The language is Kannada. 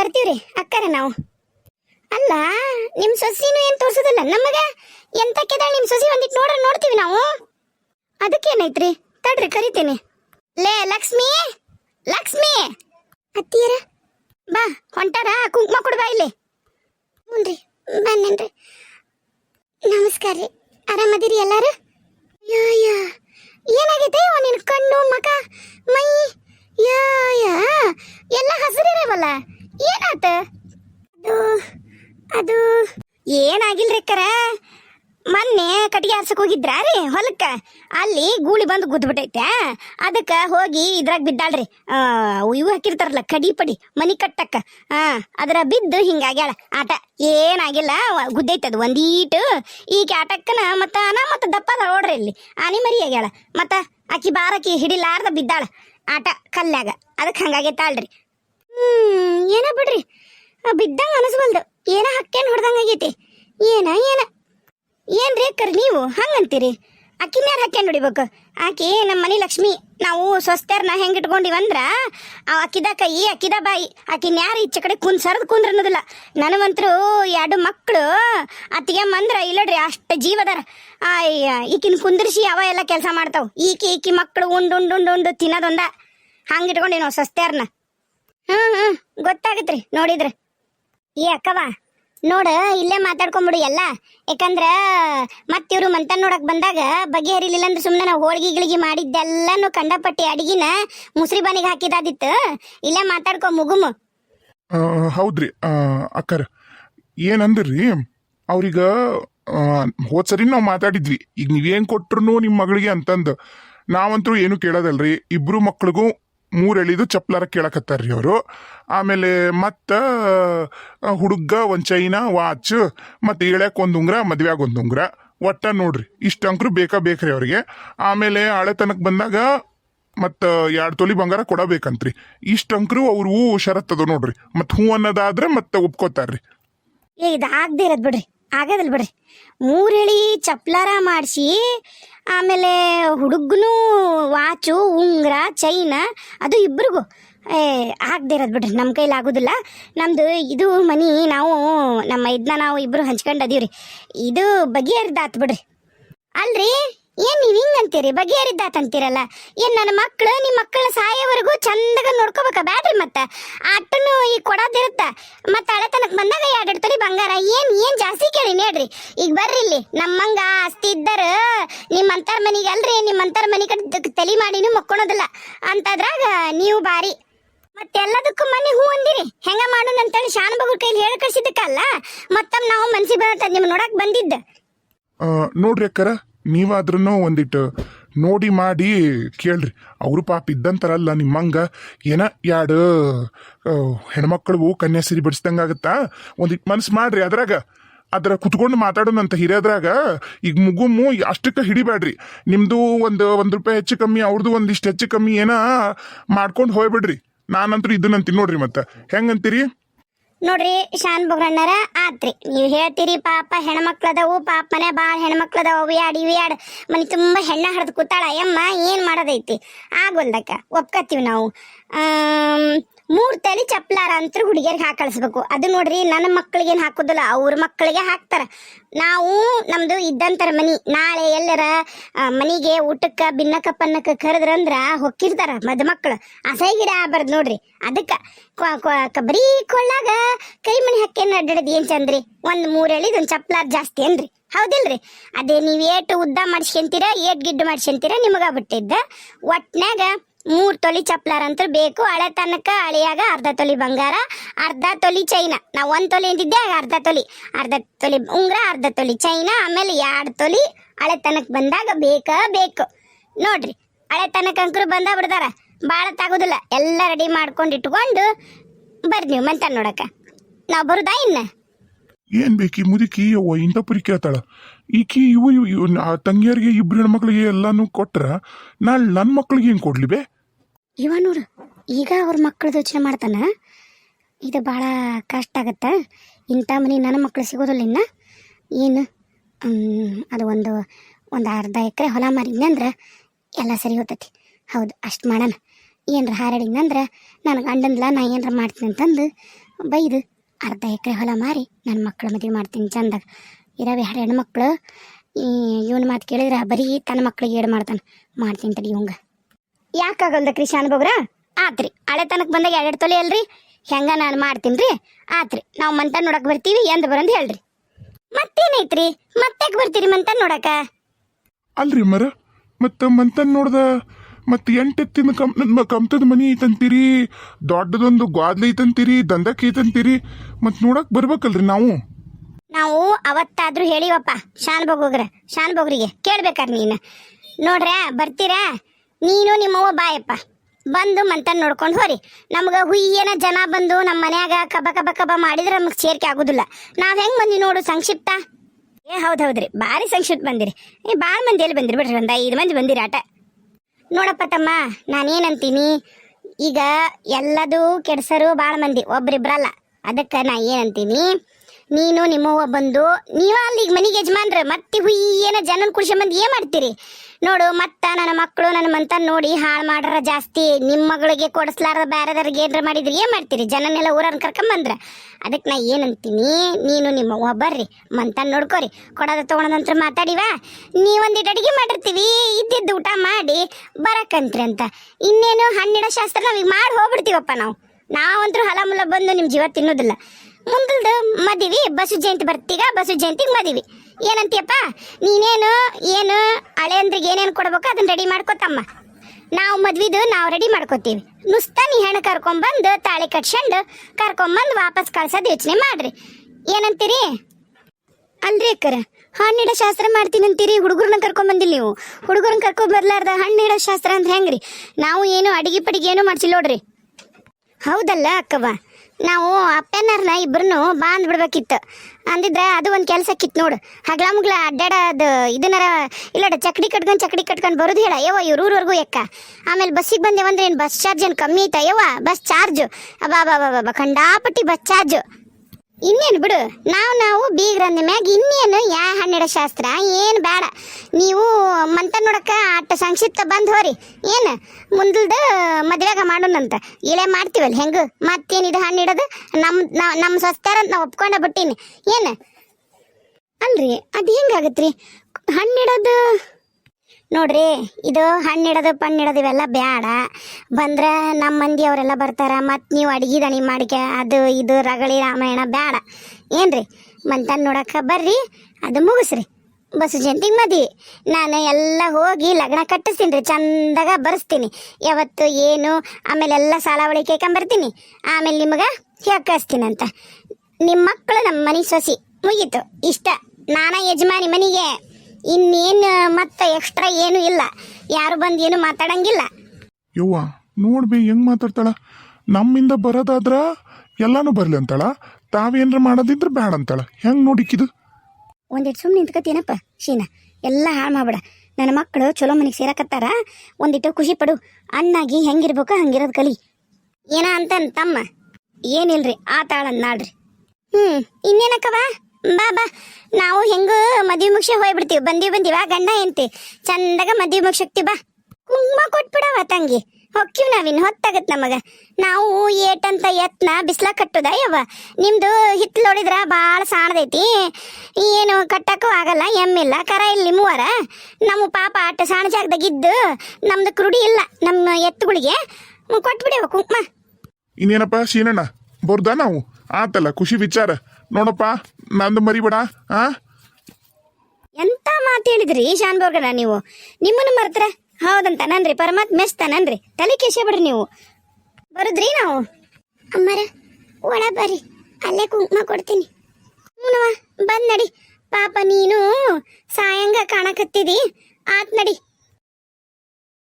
ಬರ್ತೀವ್ರಿ, ಅಕ್ಕರ ನಾವು. ಅಲ್ಲ, ನಿಮ್ ಸೊಸಿನೂ ಏನ್ ತೋರ್ಸೋದಿಲ್ಲ? ನಮಗ ಎಂತ ಕೆದಾಳ ನಿಮ್ ಸೊಸಿ ಒಂದಿಟ್ ನೋಡ್ರ, ನೋಡ್ತೀವಿ ನಾವು. ಅದಕ್ಕೇನೈತ್ರಿ ತಡ್ರಿ, ಕರಿತೀನಿ. ಲೇ, ಲಕ್ಷ್ಮಿ ಲಕ್ಷ್ಮಿ! ಅತ್ತಿಯರ, ಬಾ, ಹೊಂಟಾರ? ಕುಂಕುಮ ಕೊಡ್ಬಾ ಇಲ್ಲಿ. ಹ್ಞೂನ್ರಿ ಬನ್ನೇನ್ರಿ. ನಮಸ್ಕಾರ ರೀ. ಆರಾಮದಿರಿ ಎಲ್ಲಾರು? ಯಾ ಯಾ. ಏನಾಗೈತೆ ನಿನ್ ಕಣ್ಣು, ಮಕ, ಮೈ? ಯಾ. ಎಲ್ಲ ಹಸಿರಿರವಲ್ಲ? ಏನಾತ? ಅದು ಅದು ಏನಾಗಿಲ್ರಿ ಕರ? ಮೊನ್ನೆ ಕಟ್ಟಿಗೆ ಆರ್ಸಕ್ ಹೋಗಿದ್ರಾ ರೀ ಹೊಲಕ್ಕ? ಅಲ್ಲಿ ಗೂಳಿ ಬಂದು ಗುದ್ಬಿಟ್ಟೈತೆ ಅದಕ್ಕೆ ಹೋಗಿ ಇದ್ರಾಗ ಬಿದ್ದಾಳ್ರಿ. ಇವು ಹಾಕಿರ್ತಾರಲ್ಲ ಕಡಿ ಪಡಿ, ಮನಿ ಕಟ್ಟಕ್ಕ. ಹಾ ಅದರ ಬಿದ್ದು ಹಿಂಗಾಗ್ಯಾಳ. ಆಟ ಏನಾಗಿಲ್ಲ ಗುದ್ದೈತೆ ಅದು ಒಂದೀಟು. ಈಕೆ ಆಟಕ್ಕನ ಮತ್ತ ನಾ ಮತ್ತ ದಪ್ಪ ಅದ ನೋಡ್ರಿ ಇಲ್ಲಿ. ಆನಿ ಮರಿ ಆಗ್ಯಾಳ. ಮತ್ತ ಆಕಿ ಬಾರಕಿ ಹಿಡಿಲಾರ್ದ ಬಿದ್ದಾಳ. ಆಟ ಕಲ್ಯಾಗ. ಅದಕ್ಕೆ ಹಂಗಾಗೈತಾಳ್ರಿ. ಹ್ಮ್, ಏನ ಬಿಡ್ರಿ. ಬಿದ್ದಂಗ ಅನಸ್ವಲ್ದು ಏನ ಹಕ್ಕೇನ್ ಹೊಡ್ದಂಗ ಆಗೈತಿ? ಏನ ಏನ? ಏನ್ರಿ ಅಕ್ಕರ್, ನೀವು ಹಂಗಂತೀರಿ ಆಕಿನ ಯಾರು ಹಾಕ್ಯಾನ್ ನೋಡಿಬೇಕು ಆಕಿ ನಮ್ಮ ಮನಿ ಲಕ್ಷ್ಮಿ, ನಾವು ಸ್ವಸ್ಥರ್ನ ಹೆಂಗ್ ಇಟ್ಕೊಂಡಿವಂದ್ರ ಆ ಅಕ್ಕಿದ ಕೈ, ಅಕ್ಕಿದ ಬಾಯಿ ಆಕಿನ ಯಾರು ಈಚೆ ಕಡೆ ಕುಂದ್ ಸರದ್ ಕುಂದ್ರ ಅನ್ನೋದಿಲ್ಲ ನನಗಂತರೂ ಎರಡು ಮಕ್ಕಳು ಅತ್ತಿಗೆ ಮಂದ್ರ, ಇಲ್ಲಡ್ರಿ, ಅಷ್ಟ ಜೀವದಾರ. ಅಯ್ಯ ಈಕಿನ ಕುಂದ್ರಿಸಿ ಅವ ಎಲ್ಲ ಕೆಲಸ ಮಾಡ್ತಾವ್. ಈಕಿ ಈಕಿ ಮಕ್ಕಳು ಉಂಡು ಉಂಡು ಉಂಡು ಉಂಡು ತಿನ್ನೋದೊಂದ. ಹಂಗೆ ಇಟ್ಕೊಂಡಿ ನಾವು ಸ್ವಸ್ಥರ್ನ ಹ್ಮ್ ಹ್ಮ್. ಗೊತ್ತಾಗತ್ರಿ, ನೋಡಿದ್ರೆ. ಈ ಅಕ್ಕವ ನೋಡ, ಇಲ್ಲೇ ಮಾತಾಡ್ಕೊಂಬಿಡು ಎಲ್ಲ. ಯಾಕಂದ್ರ ಮತ್ ಇವ್ರು ಮಂತನ್ ನೋಡಕ್ ಬಂದಾಗ ಬಗೆಹರಿಲಿಲ್ಲ ಅಂದ್ರೆ ಸುಮ್ಮನೆ ನಾವು ಹೋಳಿಗೆ ಗಿಳಿಗೆ ಮಾಡಿದ್ದೆಲ್ಲಾನು ಕಂಡಪಟ್ಟಿ ಅಡಿಗಿನ ಮುಸ್ರಿ ಬಾನಿಗೆ ಹಾಕಿದಾದಿತ್ತು. ಇಲ್ಲೇ ಮಾತಾಡ್ಕೊ, ಮುಗುಮು. ಹೌದ್ರಿ ಅಕ್ಕರ. ಏನಂದ್ರಿ, ಅವ್ರೀಗ ಹೋದ್ ಸರಿ ನಾವು ಮಾತಾಡಿದ್ವಿ. ಈಗ ನೀವೇನ್ ಕೊಟ್ರು ನಿಮ್ಮ ಮಗಳಿಗೆ ಅಂತಂದು. ನಾವಂತೂ ಏನು ಕೇಳೋದಲ್ರಿ, ಇಬ್ರು ಮಕ್ಳಿಗೂ ಮೂರ್ ಎಳಿದು ಚಪ್ಲಾರ ಕೇಳಕತ್ತಾರ್ರಿ ಅವರು. ಆಮೇಲೆ ಮತ್ತ ಹುಡುಗ, ಒಂದ್ ಚೈನ, ವಾಚ್, ಮತ್ತೆ ಇಳ್ಯಾಕ ಒಂದ್ ಉಂಗ್ರ, ಮದ್ವೆಯಾಗ ಒಂದ್ ಉಂಗ್ರ. ಒಟ್ಟ ನೋಡ್ರಿ, ಇಷ್ಟ ಅಂಕರು ಬೇಕಾ ಬೇಕ್ರಿ ಅವ್ರಿಗೆ. ಆಮೇಲೆ ಹಳೆತನಕ್ ಬಂದಾಗ ಮತ್ತ ಎರಡು ತೊಲಿ ಬಂಗಾರ ಕೊಡಬೇಕಂತ್ರಿ. ಇಷ್ಟ ಅಂಕರು ಅವ್ರು ಹೂ ಹುಷಾರತ್ತದ ಅದ ನೋಡ್ರಿ. ಮತ್ ಹೂ ಅನ್ನೋದಾದ್ರೆ ಮತ್ತೆ ಒಪ್ಕೋತಾರ್ರಿ. ಇರೋದು ಬಿಡ್ರಿ. ಆಗದಿಲ್ಲ ಬಿಡ್ರಿ. ಮೂರು ಹೇಳಿ ಚಪ್ಲಾರ ಮಾಡಿಸಿ, ಆಮೇಲೆ ಹುಡುಗನೂ ವಾಚು, ಉಂಗ್ರ, ಚೈನ, ಅದು ಇಬ್ರಿಗೂ. ಏ ಆಗದೆ ಇರೋದು ಬಿಡ್ರಿ ನಮ್ಮ ಕೈಲಿ ಆಗೋದಿಲ್ಲ. ನಮ್ಮದು ಇದು ಮನಿ, ನಾವು, ನಮ್ಮ ಇದನ್ನ ನಾವು ಇಬ್ಬರು ಹಂಚ್ಕೊಂಡು ಅದೀವ್ರಿ. ಇದು ಬಗೆಹರಿದಾತ್ ಬಿಡ್ರಿ. ಅಲ್ರಿ? ಏನ್ ನೀವ್ ಹಿಂಗ್ ಅಂತೀರಿ? ಬಗೆಹರಿದ್ದಾತ್ ಅಂತೀರಲ್ಲ? ಏನ್ ನನ್ನ ಮಕ್ಳು ನಿಮ್ ಮಕ್ಕಳ ಸಾಯೋವರೆಗೂ ಚಂದಗ ನೋಡ್ಕೋಬೇಕ? ಬ್ಯಾಡ್ರಿ ಮತ್ತ. ಅಟ್ಟನು ಈ ಕೊಡೋದಿರುತ್ತ. ಮತ್ತ ಅಳತನಕ್ ಬಂದಾಗ ತೊಲಿ ಬಂಗಾರ. ಏನ್ ಏನ್ ಜಾಸ್ತಿ ಕೇಳಿ ನೋಡ್ರಿ ಈಗ ಬರ್ರಿ ಇಲ್ಲಿ. ನಮ್ಮಂಗ ಆಸ್ತಿ ಇದ್ದಾರ ನಿಮ್ ಅಂತರ ಮನಿಗೆ ಅಲ್ರಿ ನಿಮ್ ಅಂತರ ಮನಿ ಕಡೆ ತಲೆ ಮಾಡಿನೂ ಮಕ್ಕೊಳೋದಿಲ್ಲ. ಅಂತದ್ರಾಗ ನೀವು ಬಾರಿ. ಮತ್ತೆಲ್ಲದಕ್ಕೂ ಮನೆ ಹೂ ಅಂದಿರಿ. ಹೆಂಗ ಮಾಡೋಣ ಅಂತೇಳಿ ಶಾನ್ ಬಗುರ್ ಕೈಲಿ ಹೇಳಿ ಕಳ್ಸಿದ್ದಕ್ಕಲ್ಲ? ನಾವು ಮನ್ಸಿಗೆ ಬರತ್ತ ನಿಮ್ ನೋಡಕ್ ಬಂದಿದ್ದ. ನೋಡ್ರಿ ಅಕ್ಕರ. ನೀವಾದ್ರೂ ಒಂದಿಟ್ಟು ನೋಡಿ ಮಾಡಿ ಕೇಳ್ರಿ. ಅವರು ಪಾಪ ಇದ್ದಂತಾರಲ್ಲ ನಿಮ್ಮಂಗ. ಏನ ಎರಡು ಹೆಣ್ಮಕ್ಳು ಕನ್ಯಾಸಿರಿ ಬಿಡಿಸ್ದಂಗಾಗತ್ತಾ ಒಂದಿಟ್ಟು ಮನ್ಸು ಮಾಡ್ರಿ ಅದ್ರಾಗ. ಅದ್ರ ಕುತ್ಕೊಂಡು ಮಾತಾಡೋಣಂತ ಹಿರಿಯದ್ರಾಗ. ಈಗ ಮುಗುಮು ಅಷ್ಟಕ್ಕೆ ಹಿಡಿಬೇಡ್ರಿ. ನಿಮ್ದು ಒಂದು ಒಂದು ರೂಪಾಯಿ ಹೆಚ್ಚು ಕಮ್ಮಿ ಅವ್ರದ್ದು ಒಂದಿಷ್ಟು ಹೆಚ್ಚು ಕಮ್ಮಿ ಏನ ಮಾಡ್ಕೊಂಡು ಹೋಗ್ಬಿಡ್ರಿ. ನಾನಂತೂ ಇದನ್ನಂತೀನಿ ನೋಡ್ರಿ ಮತ್ತೆ. ಹೆಂಗಂತೀರಿ? ನೋಡ್ರಿ ಶಾನ್ ಬೊಗ್ರಣ್ಣರ ಆತ್ರಿ. ನೀವು ಹೇಳ್ತೀರಿ ಪಾಪ ಹೆಣ್ಮಕ್ಳದವು ಮನೆ ಭಾಳ ಹೆಣ್ಮಕ್ಳದವು ಯಾಡ್ ಇವಿ ಯಾಡ್ ಮನೆ ತುಂಬಾ ಹೆಣ್ಣ ಹಡ್ದು ಕೂತಾಳ. ಯಮ್ಮ ಏನ್ ಮಾಡೋದೈತಿ? ಆಗೋಲ್ದಕ್ಕ ಒಪ್ಕತ್ತೀವಿ ನಾವು. ಆಮ್, ಮೂರ್ ತಲೆ ಚಪ್ಲಾರ ಅಂತ ಹುಡುಗಿಯರಿಗೆ ಹಾಕಿ ಅದು ನೋಡ್ರಿ ನನ್ನ ಮಕ್ಕಳಿಗೆ ಏನು ಹಾಕೋದಿಲ್ಲ, ಅವ್ರ ಮಕ್ಕಳಿಗೆ ಹಾಕ್ತಾರ. ನಾವು ನಮ್ದು ಇದ್ದಂತರ ಮನಿ, ನಾಳೆ ಎಲ್ಲರ ಮನಿಗೆ ಊಟಕ್ಕ ಬಿನ್ನಕ ಪನ್ನಕ ಕರೆದ್ರಂದ್ರ ಹೊಕ್ಕಿರ್ತಾರ ಮದುಮಕ್ಳು ಅಸಹ್ಯಗಿಡ ಆಗ್ಬಾರ್ದು ನೋಡ್ರಿ. ಅದಕ್ಕ ಬರೀ ಕೊಳ್ಳಾಗ ಕೈ ಮಣಿ ಹಾಕೇನ ಅಡ್ಡಾಡದ್ ಏನ್ ಚಂದ್ರಿ? ಒಂದ್ ಮೂರ್ ಹೇಳಿ ಒಂದ್ ಚಪ್ಲಾರ ಜಾಸ್ತಿ ಏನ್ರಿ? ಹೌದಿಲ್ರಿ? ಅದೇ ನೀವ್ ಏಟು ಉದ್ದ ಮಾಡಿಸ್ಕೊಂತೀರ, ಏಟ್ ಗಿಡ್ಡು ಮಾಡಿಸ್ಕೊಂತೀರ, ನಿಮಗೆ ಬಿಟ್ಟಿದ್ದ ಒಟ್ನ್ಯಾಗ ಮೂರ್ ತೊಲಿ ಚಪ್ಲಾರ್ ಅಂತ ಬೇಕು. ಹಳೆ ತನಕ ಹಳೆಯಾಗ ಅರ್ಧ ತೊಲಿ ಬಂಗಾರ, ಅರ್ಧ ತೊಲಿ ಚೈನ. ನಾವು ಒಂದ್ ತೊಲಿ ಅಂತಿದ್ದೆ ಅರ್ಧ ತೊಲಿ. ಅರ್ಧ ತೊಲಿ ಉಂಗ್ರ, ಅರ್ಧ ತೊಲಿ ಚೈನ, ಆಮೇಲೆ ಎರಡು ತೊಲಿ ಹಳೆ ತನಕ ಬಂದಾಗ ಬೇಕ, ಬೇಕು. ನೋಡ್ರಿ, ಹಳೆ ತನಕ ಅಂಕರು ಬಂದ ಬಿಡ್ತಾರ. ಭಾಳ ತಾಗೋದಿಲ್ಲ. ಎಲ್ಲ ರೆಡಿ ಮಾಡ್ಕೊಂಡು ಇಟ್ಕೊಂಡು ಬರ್ ನೀವು ಮಂತ ನೋಡಕ ನಾವು ಬರುದಾ ಇನ್ನ? ಏನ್ ಬೇಕಿ ಮುದುಕಿ? ಅವ್ವ ಇಂಥ ಪುರಿ ಕೇಳ್ತಾಳ. ಈಕಿ, ಇವು ಇವು ತಂಗಿಯರಿಗೆ, ಇಬ್ರು ಹೆಣ್ಮಕ್ಳಿಗೆ ಎಲ್ಲಾನು ಕೊಟ್ರ ನಾ ನನ್ನ ಮಕ್ಳಿಗೆ ಏನ್ ಕೊಡ್ಲಿ ಬೇ? ಇವ ನೋಡು, ಈಗ ಅವ್ರ ಮಕ್ಳದ ಯೋಚನೆ ಮಾಡ್ತಾನ. ಇದು ಭಾಳ ಕಷ್ಟ ಆಗತ್ತ. ಇಂಥ ಮನೆ ನನ್ನ ಮಕ್ಕಳು ಸಿಗೋದಿಲ್ಲ ಇನ್ನ. ಏನು? ಅದು ಒಂದು ಒಂದು ಅರ್ಧ ಎಕರೆ ಹೊಲ ಮಾರಿದ್ನಂದ್ರೆ ಎಲ್ಲ ಸರಿ ಹೋಗ್ತೈತಿ ಹೌದು, ಅಷ್ಟು ಮಾಡೋಣ. ಏನರ ಹಾರಾಡಿದ್ನಂದ್ರೆ ನನ್ನ ಗಂಡನ್ಲ ನಾ ಏನರ ಮಾಡ್ತೀನಿ ಅಂತಂದು ಬೈದು ಅರ್ಧ ಎಕರೆ ಹೊಲ ಮಾರಿ ನನ್ನ ಮಕ್ಕಳ ಮದುವೆ ಮಾಡ್ತೀನಿ ಚಂದಾಗ. ಇರವೆ ಎರಡು ಹೆಣ್ಮಕ್ಳು ಇವನ ಇವನ್ ಮಾತು ಕೇಳಿದ್ರೆ ಬರೀ ತನ್ನ ಮಕ್ಳಿಗೆ ಏಡ್ ಮಾಡ್ತಾನೆ. ಮಾಡ್ತೀನಿ ತಡಿ ಇವಂಗ. ಯಾಕಾಗಲ್ದ ಕೃಷಿ ಅನುಭವ ಆತ್ರಿ. ಹಳೆ ತನಕ ಬಂದಾಗ ಎರಡು ತೊಲೆ ಅಲ್ರಿ. ಹೆಂಗ ನಾನು ಮಾಡ್ತೀನಿ ರೀ ಆತ್ರಿ. ನಾವು ಮಂತ ನೋಡಕ್ ಬರ್ತೀವಿ ಎಂದ ಬರಂದ್ ಹೇಳ್ರಿ. ಮತ್ತೇನೈತ್ರಿ? ಮತ್ತೆ ಬರ್ತೀರಿ ಮಂತ ನೋಡಕ? ಅಲ್ರಿ ಮರ. ಮತ್ತ ಮಂತನ್ ನೋಡ್ದ ಮತ್ ಎಂಟೆತ್ತಿನ ಕಮ್ತದ ಮನಿ ಐತಂತೀರಿ. ದೊಡ್ಡದೊಂದು ಗ್ವಾದ್ಲಿ ಐತಂತೀರಿ ದಂದಕ್ಕೆ ಐತಂತೀರಿ. ಮತ್ತೆ ನೋಡಕ್ ಬರ್ಬೇಕಲ್ರಿ ನಾವು. ನಾವು ಅವತ್ತಾದ್ರೂ ಹೇಳಿವಪ್ಪ ಶಾನ್ ಬೋಗ್ರ ಶಾನ್ ಬೋಗ್ರಿಗೆ ಕೇಳ್ಬೇಕಾರ್ ನೀನು. ನೋಡ್ರ, ಬರ್ತೀರಾ? ನೀನು ನಿಮ್ಮವ್ವ ಬಾಯಪ್ಪ. ಬಂದು ಮಂತನ್ ನೋಡ್ಕೊಂಡು ಹೋರಿ. ನಮ್ಗೆ ಹುಯ್ಯನ ಜನ ಬಂದು ನಮ್ಮ ಮನ್ಯಾಗ ಕಬ ಕಬ ಕಬ ಮಾಡಿದ್ರೆ ನಮಗೆ ಸೇರ್ಕೆ ಆಗುದಿಲ್ಲ. ನಾವ್ ಹೆಂಗ್ ಬಂದಿ ನೋಡು, ಸಂಕ್ಷಿಪ್ತ? ಏ ಹೌದ್ ಹೌದ್ರಿ ಭಾರಿ ಸಂಕ್ಷಿಪ್ತ ಬಂದಿರಿ. ಏ ಭಾಳ ಮಂದಿ ಎಲ್ಲಿ ಬಂದಿರಿ ಬಿಡ್ರಿ? ಒಂದು ಐದು ಮಂದಿ ಬಂದಿರಿ ಆಟ. ನೋಡಪ್ಪ ತಮ್ಮ, ನಾನೇನಂತೀನಿ? ಈಗ ಎಲ್ಲದೂ ಕೆಡ್ಸರು ಭಾಳ ಮಂದಿ, ಒಬ್ರಿಬ್ರಲ್ಲ. ಅದಕ್ಕೆ ನಾ ಏನಂತೀನಿ? ನೀನು ನಿಮ್ಮವ್ವ ಬಂದು, ನೀವ ಅಲ್ಲಿಗೆ ಮನೆಗೆ ಯಜಮಾನ್ರ, ಮತ್ತೆ ಹುಯ್ಯೇನ ಜನನ್ ಕುಡ್ಸ ಬಂದು ಏನ್ ಮಾಡ್ತೀರಿ? ನೋಡು, ಮತ್ತ ನನ್ನ ಮಕ್ಕಳು ನನ್ನ ಮಂತ ನೋಡಿ ಹಾಳು ಮಾಡ್ರ ಜಾಸ್ತಿ ನಿಮ್ಮ ಮಗಳಿಗೆ ಕೊಡಿಸ್ಲಾರ್ದ ಬೇರೆದವ್ರಿಗೆ ಏನ್ರ ಮಾಡಿದ್ರಿ ಏನ್ ಮಾಡ್ತೀರಿ? ಜನನೆಲ್ಲ ಊರನ್ನ ಕರ್ಕೊಂಬಂದ್ರ ಅದಕ್ಕೆ ನಾ ಏನಂತೀನಿ ನೀನು ನಿಮ್ಮವ್ವ ಬರ್ರಿ ಮಂತ ನೋಡ್ಕೋರಿ. ಕೊಡೋದ ತಗೊಳದಂತ್ರ ಮಾತಾಡಿವ? ನೀವೊಂದಿಟ್ಟು ಅಡಿಗೆ ಮಾಡಿರ್ತೀವಿ, ಇದ್ದಿದ್ದು ಊಟ ಮಾಡಿ ಬರಕಂತ್ರಿ ಅಂತ. ಇನ್ನೇನು ಹಣ್ಣಿನ ಶಾಸ್ತ್ರ ನಾವೀಗ ಮಾಡಿ ಹೋಗ್ಬಿಡ್ತೀವಪ್ಪ ನಾವು. ನಾವಂತರೂ ಹಲಮುಲ ಬಂದು ನಿಮ್ಮ ಜೀವ ತಿನ್ನೋದಿಲ್ಲ. ಮುಂದಲ್ದು ಮದಿವಿ ಬಸು ಜಯಂತಿ ಬರ್ತೀಗ ಬಸು ಜಯಂತಿಗೆ ಮದಿವಿ. ಏನಂತೀಯಪ್ಪ? ನೀನೇನು ಏನು ಹಳೆಯಂದ್ರಿಗೆ ಏನೇನು ಕೊಡ್ಬೇಕು ಅದನ್ನ ರೆಡಿ ಮಾಡ್ಕೊತಮ್ಮ ನಾವು ಮದ್ವಿದು ನಾವು ರೆಡಿ ಮಾಡ್ಕೋತೀವಿ. ನುಸ್ತ ನೀ ಹೆಣ್ಣು ಕರ್ಕೊಂಬಂದು ತಾಳಿ ಕಟ್ಸ್ಕೊಂಡು ಕರ್ಕೊಂಬಂದು ವಾಪಸ್ ಕಳ್ಸೋದು ಯೋಚನೆ ಮಾಡ್ರಿ. ಏನಂತೀರಿ? ಅಲ್ರಿ ಅಕ್ಕರ ಹಣ್ಣಿಡ ಶಾಸ್ತ್ರ ಮಾಡ್ತೀನಿ ಅಂತೀರಿ ಹುಡುಗರನ್ನ ಕರ್ಕೊಂಡ್ ಬಂದಿಲ್ಲ ನೀವು. ಹುಡುಗರನ್ನ ಕರ್ಕೊಂಡ್ ಬರ್ಲಾರ್ದ ಹಣ್ಣಿಡ ಶಾಸ್ತ್ರ ಅಂದ್ರೆ ಹೆಂಗ್ರಿ? ನಾವು ಏನು ಅಡಿಗೆ ಪಡಿಗೆ ಏನು ಮಾಡ್ಸಿಲ್ಲ ನೋಡ್ರಿ. ಹೌದಲ್ಲ ಅಕ್ಕವ್ವ. ನಾವು ಅಪ್ಪನರ್ನ ಇಬ್ಬರನ್ನು ಬಾ ಅಂದ್ಬಿಡ್ಬೇಕಿತ್ತು. ಅಂದಿದ್ರೆ ಅದು ಒಂದು ಕೆಲಸಕ್ಕಿತ್ತು ನೋಡು. ಹಗ್ಲ ಮುಗ್ಲ ಅಡ್ಡಾಡೋದು ಇದನ್ನಾರ ಇಲ್ಲ ಚಕ್ಡಿ ಕಟ್ಕೊಂಡು ಚಕ್ಡಿ ಕಟ್ಕೊಂಡು ಬರೋದು ಹೇಳ. ಯವ್ವ ಇವ್ರ ಎಕ್ಕ. ಆಮೇಲೆ ಬಸ್ಸಿಗೆ ಬಂದೇವಂದ್ರೆ ಏನು ಬಸ್ ಚಾರ್ಜ್ ಏನು ಕಮ್ಮಿ ಐತಾ? ಯವ್ವ ಬಸ್ ಚಾರ್ಜ್. ಅಬಾ ಬಾ ಬಾ ಬಾ ಖಂಡಾಪಟ್ಟಿ ಬಸ್ ಚಾರ್ಜ್. ಇನ್ನೇನು ಬಿಡು. ನಾವು ನಾವು ಬೀಗ್ರಂದ ಮ್ಯಾಗ ಇನ್ನೇನು ಯಾ ಹಣ್ಣಿಡ ಶಾಸ್ತ್ರ? ಏನು ಬೇಡ ನೀವು ಮಂತ ನೋಡಕ್ಕ ಅಟ್ಟ ಸಂಕ್ಷಿಪ್ತ ಬಂದ್ ಹೋರಿ. ಏನು? ಮುಂದಲ್ದ ಮದ್ವೆಗ ಮಾಡೋಣಂತ. ಇಳೆ ಮಾಡ್ತೀವಲ್ಲ ಹೆಂಗ? ಹಣ್ಣು ಇಡೋದು? ನಮ್ಮ ನಮ್ಮ ಸ್ವಸ್ಥರ ಅಂತ ನಾವು ಒಪ್ಕೊಂಡ ಬಿಟ್ಟೀನಿ. ಏನು? ಅಲ್ರಿ, ಅದು ಹೆಂಗಾಗತ್ರಿ ಹಣ್ಣಿಡೋದು ನೋಡ್ರಿ, ಇದು ಹಣ್ಣಿಡೋದು ಪಣ್ಣಿಡೋದು ಇವೆಲ್ಲ ಬ್ಯಾಡ. ಬಂದ್ರೆ ನಮ್ಮ ಮಂದಿ ಅವರೆಲ್ಲ ಬರ್ತಾರ, ಮತ್ತು ನೀವು ಅಡಿಗೆ ದಣಿ ಮಾಡಿಕೆ, ಅದು ಇದು ರಗಳಿ ರಾಮಾಯಣ ಬ್ಯಾಡ. ಏನ್ರಿ? ಮಂತನ್ ನೋಡಕ್ಕೆ ಬರ್ರಿ, ಅದು ಮುಗಿಸ್ರಿ. ಬಸ್ಸು ಜಯಂತಿಗೆ ಮದಿ. ನಾನು ಎಲ್ಲ ಹೋಗಿ ಲಗ್ನ ಕಟ್ಟಿಸ್ತೀನಿ ರೀ, ಚಂದಾಗ ಬರೆಸ್ತೀನಿ. ಯಾವತ್ತು ಏನು, ಆಮೇಲೆ ಎಲ್ಲ ಸಾಲ ಉಳಿಕೆ ಬರ್ತೀನಿ ಆಮೇಲೆ ನಿಮಗೆ ಹೇಳ್ಕಳಿಸ್ತೀನಂತ ನಿಮ್ಮ ಮಕ್ಕಳು ನಮ್ಮ ಮನೆ ಸೊಸಿ. ಮುಗೀತು. ಇಷ್ಟ. ನಾನ ಯಜಮಾನಿ ಮನೆಗೆ. ಇನ್ನೇನು ಮತ್ತೆ ಎಕ್ಸ್ಟ್ರಾ ಏನು ಇಲ್ಲ. ಯಾರು ಬಂದು ಏನು ಮಾತಾಡಂಗಿಲ್ಲ. ಯವ್ವ ನೋಡ್ಬಿ ಹೆಂಗ್ ಮಾತಾಡ್ತಾಳ? ನಮ್ಮಿಂದ ಬರೋದಾದ್ರ ಎಲ್ಲಾನು ಬರ್ಲಿ ಅಂತಾಳ. ತಾವೇನ್ರ ಮಾಡೋದಿದ್ರೆ ಬೇಡ ಅಂತಾಳ ಹೆಂಗ್ ನೋಡಿಕ್ಕಿದು ಒಂದಿಟ್ಟು ಸುಮ್ಮನೆ ನಿಂತ್ಕತ್ತೇನಪ್ಪ ಶೀನಾ, ಎಲ್ಲ ಹಾಳು ಮಾಡ್ಬೇಡ. ನನ್ನ ಮಕ್ಕಳು ಚಲೋ ಮನೆಗೆ ಸೇರಕತ್ತಾರ, ಒಂದಿಟ್ಟು ಖುಷಿ ಪಡು. ಅಣ್ಣಾಗಿ ಹೆಂಗಿರ್ಬೇಕು ಹಂಗಿರೋದು ಕಲಿ. ಏನ ಅಂತ ತಮ್ಮ? ಏನಿಲ್ರಿ ತಾಳನ್ ನಾಳ್ರಿ. ಹ್ಮ್, ಇನ್ನೇನಕ್ಕವ? ಬಾ ಬಾ. ನಾವು ಹೆಂಗ ಮದ್ವೆ ಮುಗಿಸಿ ಹೋಗ್ಬಿಡ್ತೀವಿ. ಬಂದೀವಿ, ಬಂದಿವ. ಗಂಡ ಎಂತಿ ಚಂದಾಗ ಮದ್ವೆ ಮುಗಿಸಕ್ತಿ ಬಾ. ಕುಂಕುಮ ಕೊಟ್ಬಿಡವ ತಂಗಿ. ಹೊಕ್ಕಿವ್ ನಾವಿನ್ ಹೊತ್ತಾಗತ್ ನಮಗ. ನಾವು ಏಟಂತ ಎತ್ನ ಬಿಸ್ಲ ಕಟ್ಟುದ ಯವ್ವ? ನಿಮ್ದು ಹಿತ್ಲ್ ನೋಡಿದ್ರ ಭಾಳ ಸಾಣದೈತಿ. ಏನು ಕಟ್ಟಕ್ಕೂ ಆಗಲ್ಲ ಎಮ್ಮಿಲ್ಲ ಕರ ಇಲ್ಲಿ ಮೂವರ ನಮ್ಮ ಪಾಪ ಆಟ ಸಾಣ ಜಾಗದಾಗ ಇದ್ದು ನಮ್ದು ಕ್ರುಡಿ ಇಲ್ಲ ನಮ್ಮ ಎತ್ತುಗಳಿಗೆ. ಕೊಟ್ಬಿಡವ ಕುಂಕುಮ. ಇನ್ನೇನಪ್ಪ ಶೀನಣ್ಣ? ಬರ್ದ ನಾವು? ಆತಲ್ಲ ಖುಷಿ ವಿಚಾರ. ನೋಡಪ್ಪ ನಂದು ಮರಿಬೇಡ ಆ? ಎಂತ ಮಾತು ಹೇಳಿದ್ರಿ ಶಾನ್ಬೋರ್ಗನ ನೀವು? ನಿಮ್ಮನ್ನು ಮರ್ತ್ರ? ಹೌದಂತ, ನನ್ರಿ, ಪರಮಾತ್ಮ ಮೆಸ್ತ ನನ್ರಿ. ತಲೆ ಕೇಶ ಬಿಡ್ರಿ ನೀವು. ಬರುದ್ರಿ ನಾವು? ಅಮ್ಮರ, ಒಳ ಬರ್ರಿ. ಅಲ್ಲೇ ಕುಂಕುಮ ಕೊಡ್ತೀನಿ. ಹ್ಞೂನವ ಬಂದ್ ನಡಿ. ಪಾಪ ನೀನು ಸಾಯಂಗ ಕಾಣಕತ್ತಿದಿ. ಆತ್ ನಡಿ.